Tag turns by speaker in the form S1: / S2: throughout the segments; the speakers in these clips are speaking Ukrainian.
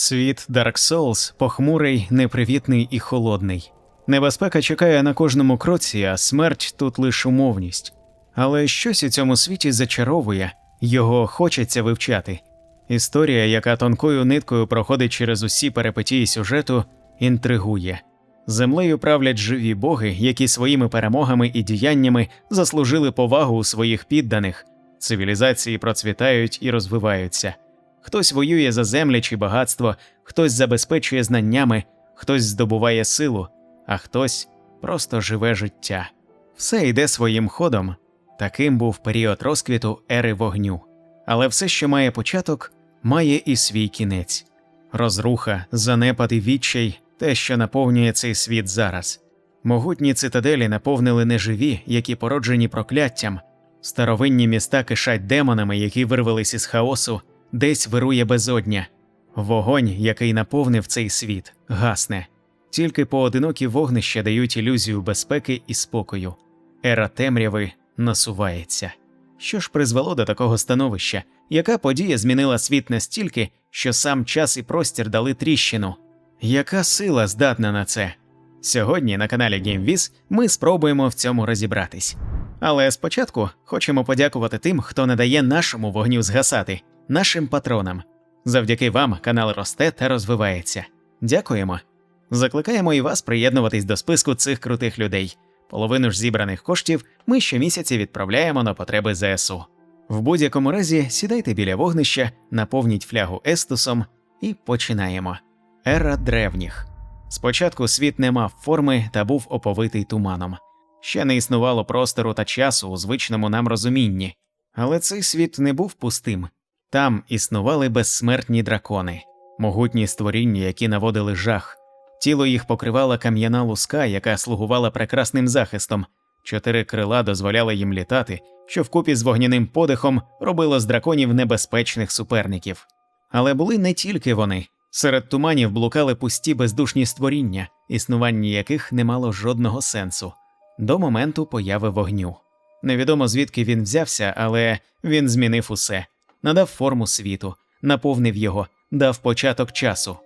S1: Світ Dark Souls похмурий, непривітний і холодний. Небезпека чекає на кожному кроці, а смерть тут лише умовність. Але щось у цьому світі зачаровує, його хочеться вивчати. Історія, яка тонкою ниткою проходить через усі перипетії сюжету, інтригує. Землею правлять живі боги, які своїми перемогами і діяннями заслужили повагу у своїх підданих. Цивілізації процвітають і розвиваються. Хтось воює за землі чи багатство, хтось забезпечує знаннями, хтось здобуває силу, а хтось просто живе життя. Все йде своїм ходом. Таким був період розквіту ери вогню. Але все, що має початок, має і свій кінець. Розруха, занепад і відчай те, що наповнює цей світ зараз. Могутні цитаделі наповнили неживі, які породжені прокляттям. Старовинні міста кишать демонами, які вирвались із хаосу, десь вирує безодня. Вогонь, який наповнив цей світ, гасне. Тільки поодинокі вогнища дають ілюзію безпеки і спокою. Ера темряви насувається. Що ж призвело до такого становища? Яка подія змінила світ настільки, що сам час і простір дали тріщину? Яка сила здатна на це? Сьогодні на каналі GameViz ми спробуємо в цьому розібратись. Але спочатку хочемо подякувати тим, хто не дає нашому вогню згасати, нашим патронам. Завдяки вам канал росте та розвивається. Дякуємо. Закликаємо і вас приєднуватись до списку цих крутих людей. Половину ж зібраних коштів ми щомісяці відправляємо на потреби ЗСУ. В будь-якому разі сідайте біля вогнища, наповніть флягу естусом і починаємо. Ера древніх. Спочатку світ не мав форми та був оповитий туманом. Ще не існувало простору та часу у звичному нам розумінні, але цей світ не був пустим. Там існували безсмертні дракони, могутні створіння, які наводили жах. Тіло їх покривала кам'яна луска, яка слугувала прекрасним захистом. Чотири крила дозволяли їм літати, що вкупі з вогняним подихом робило з драконів небезпечних суперників. Але були не тільки вони. Серед туманів блукали пусті бездушні створіння, існування яких не мало жодного сенсу до моменту появи вогню. Невідомо звідки він взявся, але він змінив усе, надав форму світу, наповнив його, дав початок часу.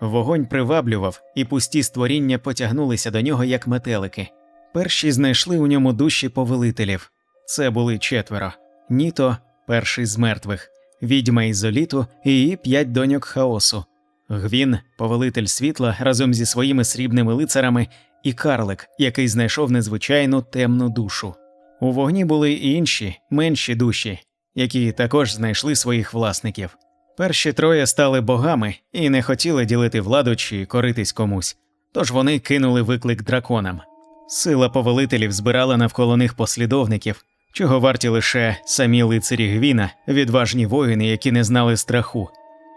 S1: Вогонь приваблював, і пусті створіння потягнулися до нього як метелики. Перші знайшли у ньому душі повелителів. Це були четверо: Ніто, перший з мертвих, відьма Ізоліту і її п'ять доньок хаосу. Гвін, повелитель світла, разом зі своїми срібними лицарами, і карлик, який знайшов незвичайну темну душу. У вогні були і інші, менші душі, які також знайшли своїх власників. Перші троє стали богами і не хотіли ділити владу чи коритись комусь, тож вони кинули виклик драконам. Сила повелителів збирала навколо них послідовників, чого варті лише самі лицарі Гвіна, відважні воїни, які не знали страху.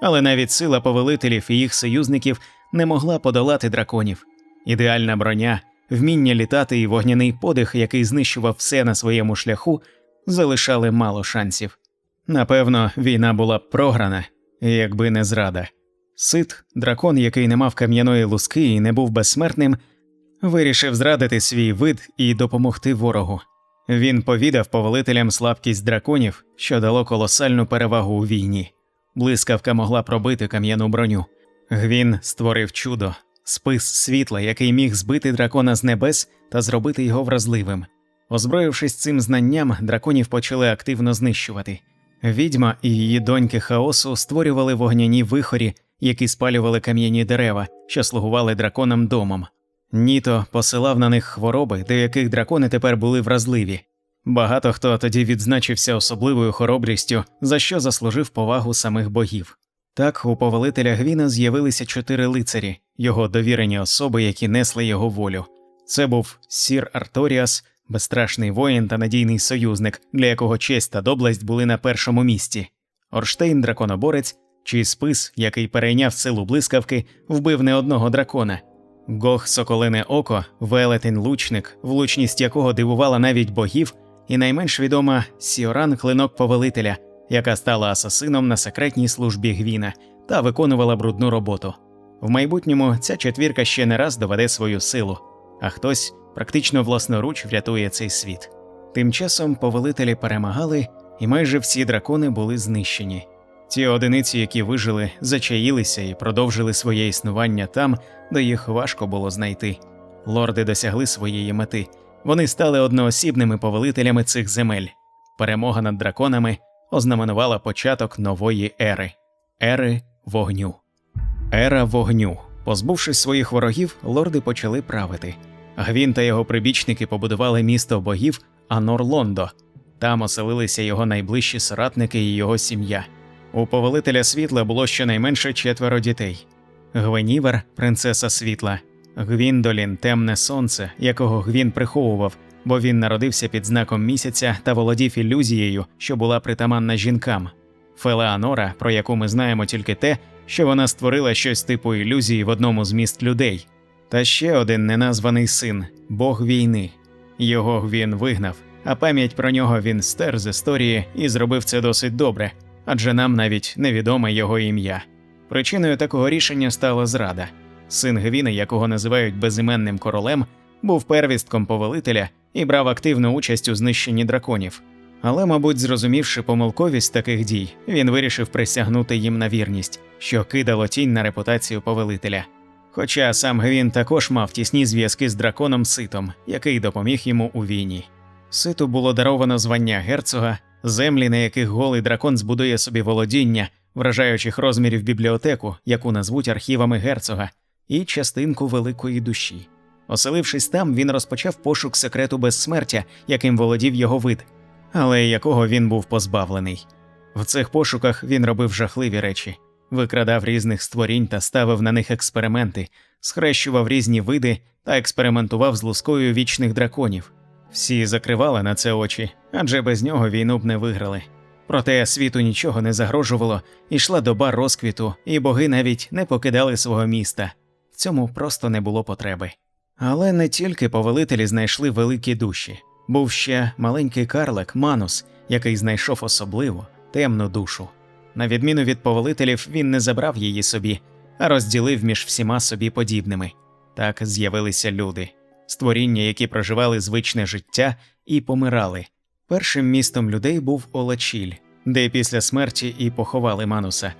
S1: Але навіть сила повелителів і їх союзників не могла подолати драконів. Ідеальна броня, вміння літати і вогняний подих, який знищував все на своєму шляху, залишали мало шансів. Напевно, війна була б програна, якби не зрада. Сит, дракон, який не мав кам'яної луски і не був безсмертним, вирішив зрадити свій вид і допомогти ворогу. Він повідав повелителям слабкість драконів, що дало колосальну перевагу у війні. Блискавка могла пробити кам'яну броню. Гвін створив чудо, спис світла, який міг збити дракона з небес та зробити його вразливим. Озброївшись цим знанням, драконів почали активно знищувати. Відьма і її доньки хаосу створювали вогняні вихорі, які спалювали кам'яні дерева, що слугували драконам домом. Ніто посилав на них хвороби, до яких дракони тепер були вразливі. Багато хто тоді відзначився особливою хоробрістю, за що заслужив повагу самих богів. Так у повелителя Гвіна з'явилися чотири лицарі, його довірені особи, які несли його волю. Це був Сір Арторіас, безстрашний воїн та надійний союзник, для якого честь та доблесть були на першому місці. Орштейн драконоборець, чий спис, який перейняв силу блискавки, вбив не одного дракона. Гох Соколине Око, велетень лучник, влучність якого дивувала навіть богів, і найменш відома Сіоран клинок повелителя, яка стала асасином на секретній службі Гвіна та виконувала брудну роботу. В майбутньому ця четвірка ще не раз доведе свою силу, а хтось практично власноруч врятує цей світ. Тим часом повелителі перемагали, і майже всі дракони були знищені. Ті одиниці, які вижили, зачаїлися і продовжили своє існування там, де їх важко було знайти. Лорди досягли своєї мети. Вони стали одноосібними повелителями цих земель. Перемога над драконами ознаменувала початок нової ери ери вогню. Ера вогню. Позбувшись своїх ворогів, лорди почали правити. Гвін та його прибічники побудували місто богів Анор-Лондо. Там оселилися його найближчі соратники і його сім'я. У повелителя світла було щонайменше четверо дітей: Гвенівер, принцеса світла, Гвіндолін, темне сонце, якого Гвін приховував, бо він народився під знаком місяця та володів ілюзією, що була притаманна жінкам. Фелеанора, про яку ми знаємо тільки те, що вона створила щось типу ілюзії в одному з міст людей. Та ще один неназваний син Бог війни. Його Гвін вигнав, а пам'ять про нього він стер з історії і зробив це досить добре, адже нам навіть невідоме його ім'я. Причиною такого рішення стала зрада. Син Гвіни, якого називають безіменним королем, був первістком повелителя і брав активну участь у знищенні драконів. Але, мабуть, зрозумівши помилковість таких дій, він вирішив присягнути їм на вірність, що кидало тінь на репутацію повелителя. Хоча сам Гвін також мав тісні зв'язки з драконом Ситом, який допоміг йому у війні. Ситу було даровано звання герцога, землі, на яких голий дракон збудує собі володіння, вражаючих розмірів бібліотеку, яку назвуть архівами герцога, і частинку великої душі. Оселившись там, він розпочав пошук секрету безсмертя, яким володів його вид, але якого він був позбавлений. В цих пошуках він робив жахливі речі, викрадав різних створінь та ставив на них експерименти, схрещував різні види та експериментував з лускою вічних драконів. Всі закривали на це очі, адже без нього війну б не виграли. Проте світу нічого не загрожувало, ішла доба розквіту, і боги навіть не покидали свого міста. В цьому просто не було потреби. Але не тільки повелителі знайшли великі душі, був ще маленький карлик Манус, який знайшов особливу темну душу. На відміну від повелителів, він не забрав її собі, а розділив між всіма собі подібними. Так з'явилися люди, створіння, які проживали звичне життя і помирали. Першим містом людей був Олачіль, де після смерті і поховали Мануса.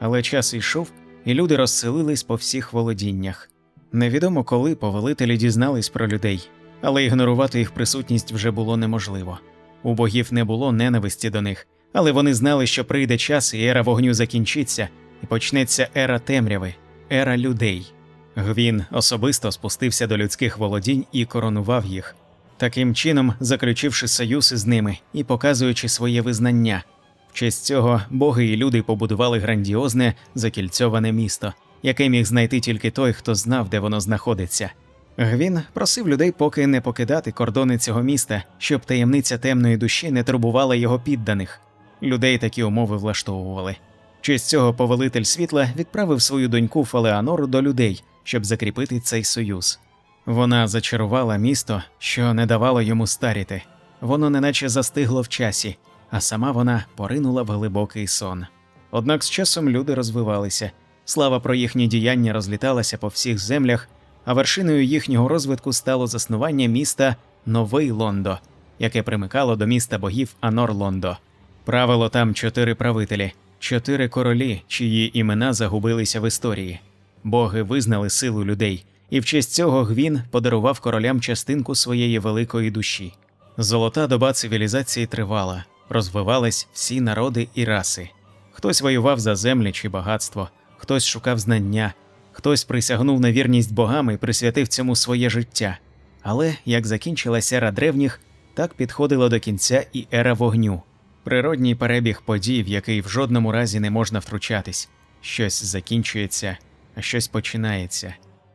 S1: Але час йшов, і люди розселились по всіх володіннях. Невідомо коли повелителі дізнались про людей, але ігнорувати їх присутність вже було неможливо. У богів не було ненависті до них, але вони знали, що прийде час, і ера вогню закінчиться, і почнеться ера темряви, ера людей. Гвін особисто спустився до людських володінь і коронував їх, таким чином заключивши союз із ними і показуючи своє визнання. В честь цього боги і люди побудували грандіозне закільцьоване місто, яке міг знайти тільки той, хто знав, де воно знаходиться. Гвін просив людей поки не покидати кордони цього міста, щоб таємниця темної душі не турбувала його підданих. Людей такі умови влаштовували. В честь цього повелитель світла відправив свою доньку Фалеанору до людей, щоб закріпити цей союз. Вона зачарувала місто, що не давало йому старіти. Воно неначе застигло в часі, а сама вона поринула в глибокий сон. Однак з часом люди розвивалися, слава про їхні діяння розліталася по всіх землях, а вершиною їхнього розвитку стало заснування міста Новий Лондо, яке примикало до міста богів Анор Лондо. Правило там чотири правителі, чотири королі, чиї імена загубилися в історії. Боги визнали силу людей, і в честь цього Гвін подарував королям частинку своєї великої душі. Золота доба цивілізації тривала, розвивались всі народи і раси. Хтось воював за землі чи багатство, хтось шукав знання, хтось присягнув на вірність богам і присвятив цьому своє життя. Але як закінчилася ера древніх, так підходила до кінця і ера вогню. Природній перебіг подій, в який в жодному разі не можна втручатись. Щось закінчується, а щось починається.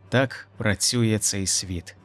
S1: Так працює цей світ.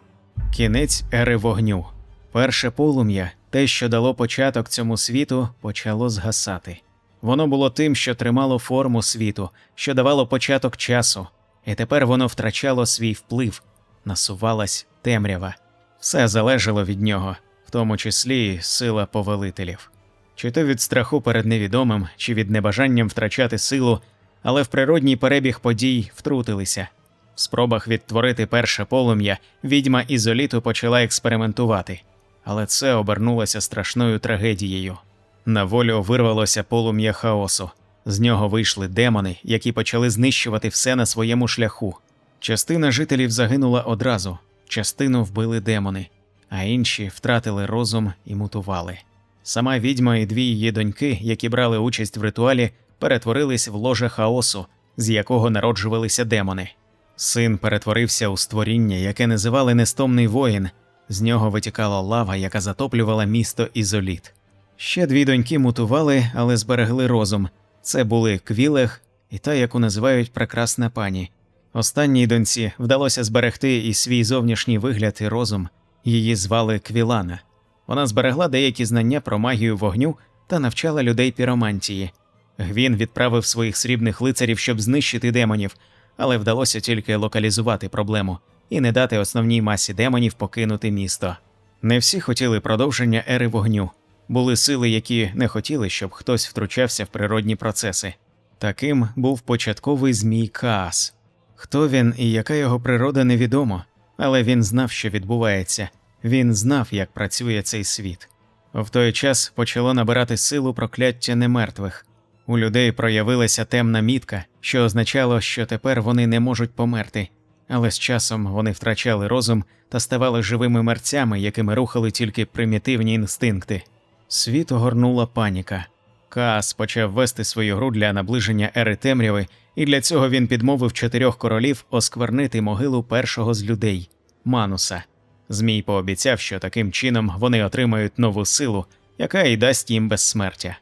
S1: Кінець ери вогню. Перше полум'я, те, що дало початок цьому світу, почало згасати. Воно було тим, що тримало форму світу, що давало початок часу, і тепер воно втрачало свій вплив, насувалась темрява. Все залежало від нього, в тому числі і сила повелителів. Чи то від страху перед невідомим, чи від небажанням втрачати силу, але в природній перебіг подій втрутилися. В спробах відтворити перше полум'я відьма ізоліту почала експериментувати, але це обернулося страшною трагедією. На волю вирвалося полум'я хаосу. З нього вийшли демони, які почали знищувати все на своєму шляху. Частина жителів загинула одразу, частину вбили демони, а інші втратили розум і мутували. Сама відьма і дві її доньки, які брали участь в ритуалі, перетворились в ложе хаосу, з якого народжувалися демони. Син перетворився у створіння, яке називали нестомний воїн. З нього витікала лава, яка затоплювала місто Ізоліт. Ще дві доньки мутували, але зберегли розум. Це були Квілех і та, яку називають прекрасна пані. Останній доньці вдалося зберегти і свій зовнішній вигляд і розум. Її звали Квілана. Вона зберегла деякі знання про магію вогню та навчала людей піромантії. Гвін відправив своїх срібних лицарів, щоб знищити демонів, але вдалося тільки локалізувати проблему і не дати основній масі демонів покинути місто. Не всі хотіли продовження ери вогню. Були сили, які не хотіли, щоб хтось втручався в природні процеси. Таким був початковий змій Каас. Хто він і яка його природа невідомо, але він знав, що відбувається. Він знав, як працює цей світ. В той час почало набирати силу прокляття немертвих. У людей проявилася темна мітка, що означало, що тепер вони не можуть померти, але з часом вони втрачали розум та ставали живими мерцями, якими рухали тільки примітивні інстинкти. Світ огорнула паніка. Каас почав вести свою гру для наближення ери темряви, і для цього він підмовив чотирьох королів осквернити могилу першого з людей Мануса. Змій пообіцяв, що таким чином вони отримають нову силу, яка й дасть їм безсмертя.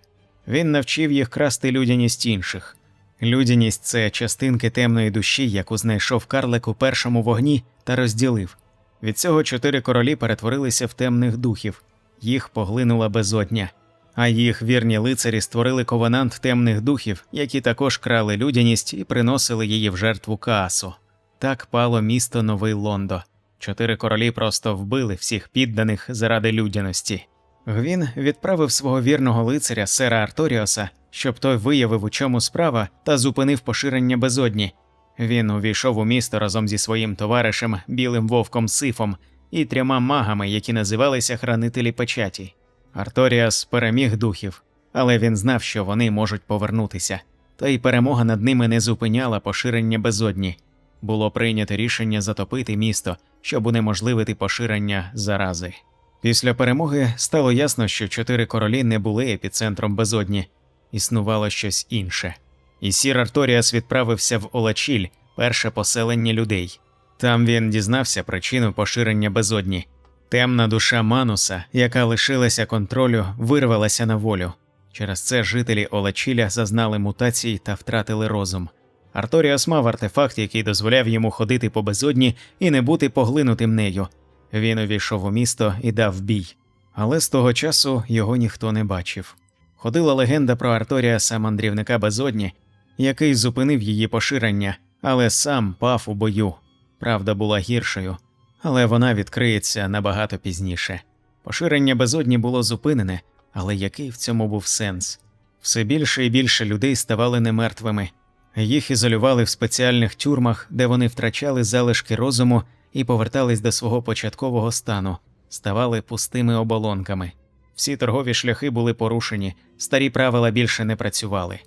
S1: Він навчив їх красти людяність інших. Людяність це частинки темної душі, яку знайшов карлик у першому вогні та розділив. Від цього чотири королі перетворилися в темних духів, їх поглинула безодня, а їх вірні лицарі створили ковенант темних духів, які також крали людяність і приносили її в жертву Каасу. Так пало місто Новий Лондо. Чотири королі просто вбили всіх підданих заради людяності. Гвін відправив свого вірного лицаря сера Арторіоса, щоб той виявив, у чому справа, та зупинив поширення безодні. Він увійшов у місто разом зі своїм товаришем білим вовком Сифом і трьома магами, які називалися хранителі печаті. Арторіас переміг духів, але він знав, що вони можуть повернутися, та й перемога над ними не зупиняла поширення безодні. Було прийнято рішення затопити місто, щоб унеможливити поширення зарази. Після перемоги стало ясно, що чотири королі не були епіцентром безодні, існувало щось інше. І сір Арторіас відправився в Олачіль, перше поселення людей. Там він дізнався причину поширення безодні. Темна душа Мануса, яка лишилася контролю, вирвалася на волю. Через це жителі Олачіля зазнали мутацій та втратили розум. Арторіас мав артефакт, який дозволяв йому ходити по безодні і не бути поглинутим нею. Він увійшов у місто і дав бій, але з того часу його ніхто не бачив. Ходила легенда про Арторіаса мандрівника безодні, який зупинив її поширення, але сам пав у бою. Правда була гіршою, але вона відкриється набагато пізніше. Поширення безодні було зупинене, але який в цьому був сенс? Все більше і більше людей ставали немертвими. Їх ізолювали в спеціальних тюрмах, де вони втрачали залишки розуму і повертались до свого початкового стану, ставали пустими оболонками. Всі торгові шляхи були порушені, старі правила більше не працювали.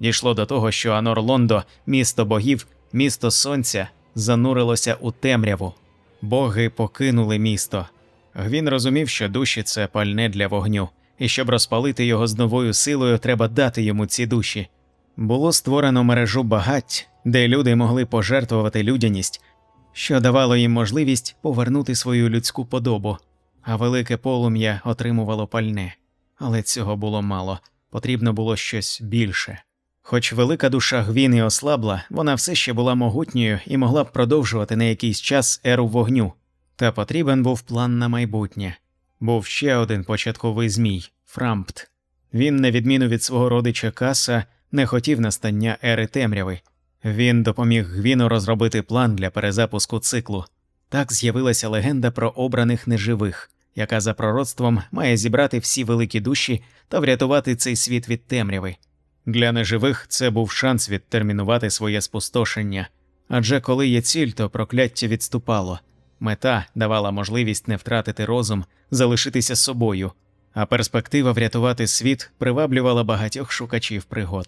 S1: Дійшло до того, що Анор Лондо, місто богів, місто сонця, занурилося у темряву. Боги покинули місто. Гвін розумів, що душі це пальне для вогню, і щоб розпалити його з новою силою, треба дати йому ці душі. Було створено мережу багать, де люди могли пожертвувати людяність, що давало їм можливість повернути свою людську подобу, а велике полум'я отримувало пальне. Але цього було мало, потрібно було щось більше. Хоч велика душа Гвіни ослабла, вона все ще була могутньою і могла б продовжувати на якийсь час еру вогню, та потрібен був план на майбутнє. Був ще один початковий змій Фрампт. Він, на відміну від свого родича Каса, не хотів настання ери темряви. Він допоміг Гвіну розробити план для перезапуску циклу. Так з'явилася легенда про обраних неживих, яка за пророцтвом має зібрати всі великі душі та врятувати цей світ від темряви. Для неживих це був шанс відтермінувати своє спустошення, адже коли є ціль, то прокляття відступало. Мета давала можливість не втратити розум, залишитися собою, а перспектива врятувати світ приваблювала багатьох шукачів пригод.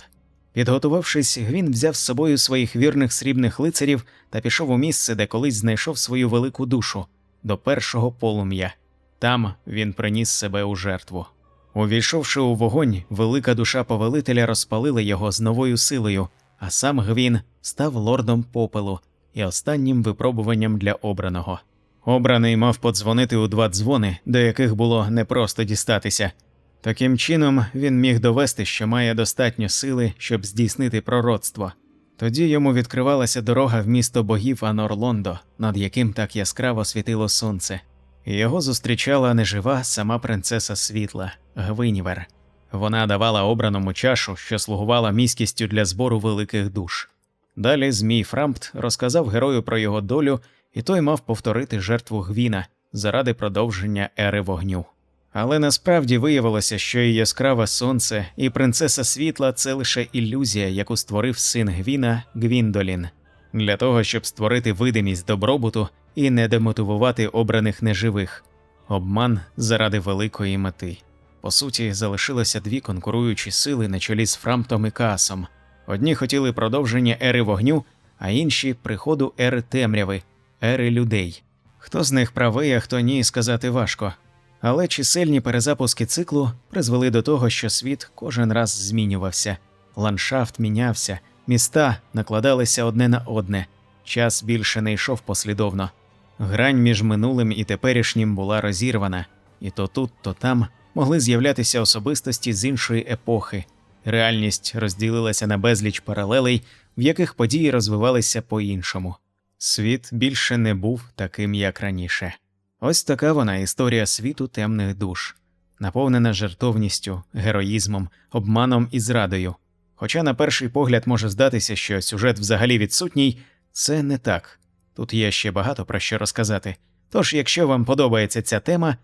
S1: Підготувавшись, він взяв з собою своїх вірних срібних лицарів та пішов у місце, де колись знайшов свою велику душу до першого полум'я. Там він приніс себе у жертву. Увійшовши у вогонь, велика душа повелителя розпалила його з новою силою, а сам Гвін став лордом попелу і останнім випробуванням для обраного. Обраний мав подзвонити у два дзвони, до яких було непросто дістатися. Таким чином він міг довести, що має достатньо сили, щоб здійснити пророцтво. Тоді йому відкривалася дорога в місто богів Анорлондо, над яким так яскраво світило сонце. Його зустрічала нежива сама принцеса світла Гвинівер. Вона давала обраному чашу, що слугувала міськістю для збору великих душ. Далі Змій Фрампт розказав герою про його долю, і той мав повторити жертву Гвіна заради продовження ери вогню. Але насправді виявилося, що і яскраве сонце, і принцеса світла це лише ілюзія, яку створив син Гвіна Гвіндолін, для того, щоб створити видимість добробуту і не демотивувати обраних неживих, обман заради великої мети. По суті, залишилося дві конкуруючі сили на чолі з Фрамптом і Каасом. Одні хотіли продовження ери вогню, а інші приходу ери темряви, ери людей. Хто з них правий, а хто ні, сказати важко. Але чисельні перезапуски циклу призвели до того, що світ кожен раз змінювався, ландшафт мінявся, міста накладалися одне на одне, час більше не йшов послідовно. Грань між минулим і теперішнім була розірвана, і то тут, то там могли з'являтися особистості з іншої епохи. Реальність розділилася на безліч паралелей, в яких події розвивалися по-іншому. Світ більше не був таким, як раніше. Ось така вона історія світу темних душ, наповнена жертовністю, героїзмом, обманом і зрадою. Хоча на перший погляд може здатися, що сюжет взагалі відсутній, це не так. Тут є ще багато про що розказати. Тож, якщо вам подобається ця тема,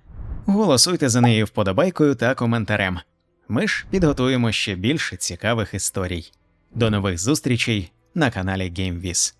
S1: голосуйте за неї вподобайкою та коментарем. Ми ж підготуємо ще більше цікавих історій. До нових зустрічей на каналі GameViz.